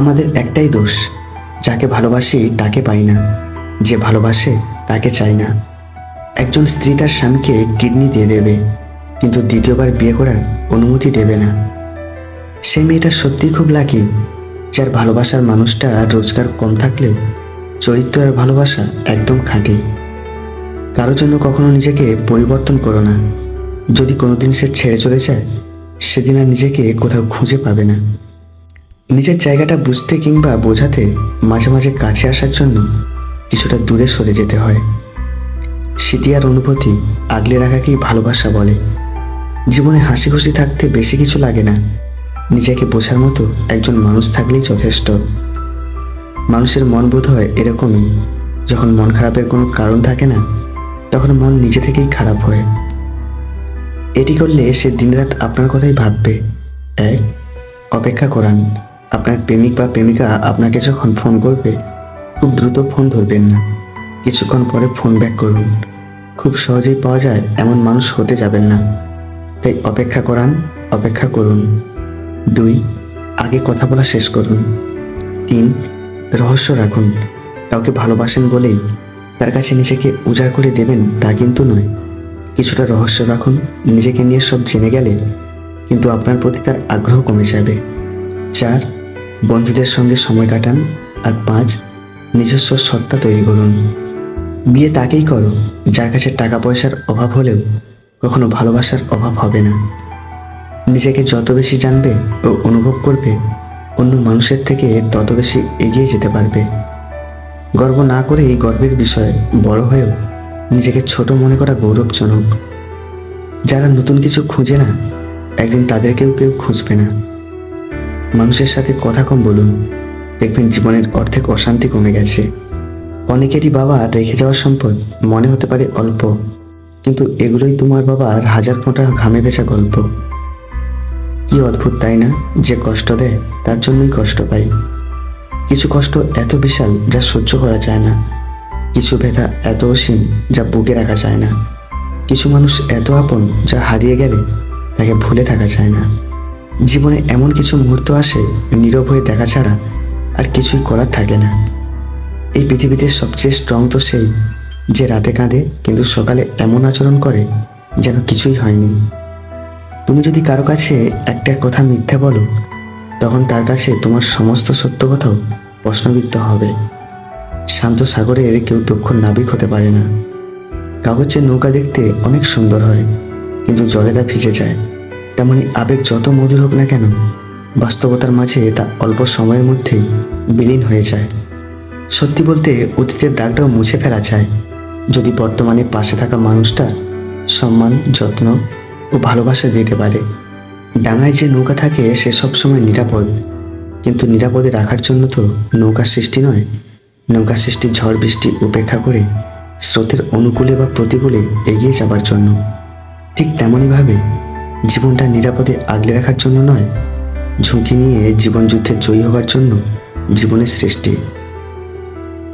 আমাদের একটাই দোষ, যাকে ভালোবাসি তাকে পাই না, যে ভালোবাসে তাকে চাই না। একজন স্ত্রী তার স্বামীকে কিডনি দিয়ে দেবে, কিন্তু দ্বিতীয়বার বিয়ে করার অনুমতি দেবে না। সে মেয়েটা সত্যিই খুব লাকি যার ভালোবাসার মানুষটা রোজগার কম থাকলেও চরিত্র আর ভালোবাসা একদম খাঁটি। কারোর জন্য কখনো নিজেকে পরিবর্তন করো না। যদি কোনোদিন সে ছেড়ে চলে যায়, সেদিন আর নিজেকে কোথাও খুঁজে পাবে না। নিজের জায়গাটা বুঝতে কিংবা বোঝাতে মাঝে মাঝে কাছে আসার জন্য কিছুটা দূরে সরে যেতে হয়। স্মৃতি আর অনুভূতি আগলে রাখাকেই ভালোবাসা বলে। জীবনে হাসি খুশি থাকতে বেশি কিছু লাগে না। নিজেকে বোঝার মতো একজন মানুষ থাকলেই যথেষ্ট। মানুষের মন বোধ হয় এরকমই। যখন মন খারাপের কোনো কারণ থাকে না, তখন মন নিজে থেকেই খারাপ হয়। এটি করলে সে দিনরাত আপনার কথাই ভাববে। এক, অপেক্ষা করান। আপনার প্রেমিক বা প্রেমিকা আপনাকে যখন ফোন করবে, খুব দ্রুত ফোন ধরবেন না। কিছুক্ষণ পরে ফোন ব্যাক করুন। খুব সহজেই পাওয়া যায়, এমন মানুষ হতে যাবেন না। তাই অপেক্ষা করান, অপেক্ষা করুন। দুই, আগে কথা বলা শেষ করুন। তিন, রহস্য রাখুন। কাউকে ভালোবাসেন বলেই তার কাছে নিজেকে উজাড় করে দেবেন তা কিন্তু নয়। কিছুটা রহস্য রাখুন, নিজেকে নিয়ে সব জেনে গেলে কিন্তু আপনার প্রতি তার আগ্রহ কমে যাবে। চার বন্ধুদের সঙ্গে সময় কাটান আর পাঁচ, নিজস্ব সত্তা তৈরি করুন। বিয়ে তাকেই করো, যার কাছে টাকা পয়সার অভাব হলেও কখনো ভালোবাসার অভাব হবে না। নিজেকে যত বেশি জানবে ও অনুভব করবে, অন্য মানুষের থেকে তত বেশি এগিয়ে যেতে পারবে। গর্ব না করে এই গর্বের বিষয়ে বড় হয়েও নিজেকে ছোট মনে করা গৌরবজনক। যারা নতুন কিছু খুঁজে না, একদিন তাদেরকেও কেউ খুঁজবে না। মানুষের সাথে কথা কম বলুন। দেখবেন জীবনের অর্ধেক অশান্তি কমে গেছে। অনেকেরই বাবা রেখে যাওয়া সম্পদ মনে হতে পারে অল্প, কিন্তু এগুলোই তোমার বাবার হাজার ফোঁটা ঘামে বেচা গল্প। কি অদ্ভুত, তাই না? যে কষ্ট দেয়, তার জন্যই কষ্ট পাই কিছু কষ্ট এত বিশাল যা সহ্য করা যায় না। কিছু ব্যথা এত অসীম যা বুকে রাখা যায় না। কিছু মানুষ এত আপন যা হারিয়ে গেলে তাকে ভুলে থাকা যায় না। জীবনে এমন কিছু মুহূর্ত আসে, নীরব হয়ে দেখা ছাড়া আর কিছুই করার থাকে না। এই পৃথিবীতে সবচেয়ে স্ট্রং তো সেই, যে রাতে কাঁদে কিন্তু সকালে এমন আচরণ করে যেন কিছুই হয়নি। তুমি যদি কারও কাছে একটা কথা মিথ্যা বলো, তখন তার কাছে তোমার সমস্ত সত্য কথাও প্রশ্নবিদ্ধ হবে। শান্ত সাগরের কেউ দক্ষ নাবিক হতে পারে না। কাগজের নৌকা দেখতে অনেক সুন্দর হয়, কিন্তু জলে তা ভিজে যায়। তেমনি আবেগ যত মধুর হোক না কেন, বাস্তবতার মাঝে তা অল্প সময়ের মধ্যেই বিলীন হয়ে যায়। সত্যি বলতে অতীতের দাগটাও মুছে ফেলা যায়। যদি বর্তমানে পাশে থাকা মানুষটা সম্মান, যত্ন ও ভালোবাসা দিতে পারে। ডাঙায় যে নৌকা থাকে সে সবসময় নিরাপদ। কিন্তু নিরাপদে রাখার জন্য তো নৌকার সৃষ্টি নয়। নৌকা সৃষ্টি ঝড় বৃষ্টি উপেক্ষা করে স্রোতের অনুকূলে বা প্রতিকূলে এগিয়ে যাবার জন্য। ঠিক তেমনইভাবে জীবনটা নিরাপদে আগলে রাখার জন্য নয় ঝুঁকি নিয়ে জীবনযুদ্ধে জয়ী হওয়ার জন্য জীবনের সৃষ্টি।